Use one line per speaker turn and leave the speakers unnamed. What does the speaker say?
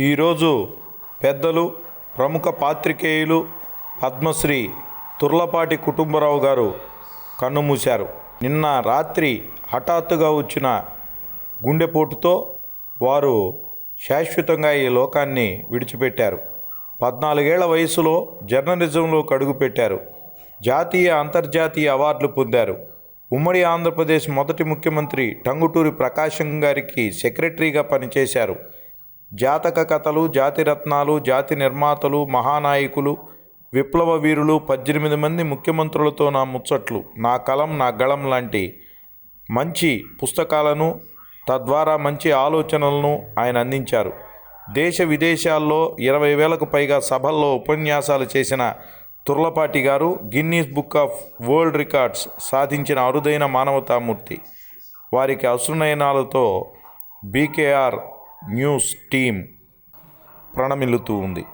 ఈరోజు పెద్దలు ప్రముఖ పాత్రికేయులు పద్మశ్రీ తుర్లపాటి కుటుంబరావు గారు కన్నుమూశారు. నిన్న రాత్రి హఠాత్తుగా వచ్చిన గుండెపోటుతో వారు శాశ్వతంగా ఈ లోకాన్ని విడిచిపెట్టారు. పద్నాలుగేళ్ళ వయసులో జర్నలిజంలోకి అడుగుపెట్టారు జాతీయ అంతర్జాతీయ అవార్డులు పొందారు. ఉమ్మడి ఆంధ్రప్రదేశ్ మొదటి ముఖ్యమంత్రి టంగుటూరి ప్రకాశం గారికి సెక్రటరీగా పనిచేశారు. జాతక కథలు జాతి రత్నాలు జాతి నిర్మాతలు మహానాయకులు విప్లవ వీరులు పద్దెనిమిది మంది ముఖ్యమంత్రులతో నా ముచ్చట్లు నా కలం నా గళం లాంటి మంచి పుస్తకాలను తద్వారా మంచి ఆలోచనలను ఆయన అందించారు. దేశ విదేశాల్లో ఇరవై వేలకు పైగా సభల్లో ఉపన్యాసాలు చేసిన తుర్లపాటి గారు Guinness book of world records సాధించిన అరుదైన మానవతామూర్తి. వారికి అశ్రునయనాలతో బీకేఆర్ న్యూస్ టీం ప్రణమిల్లుతూ ఉంది.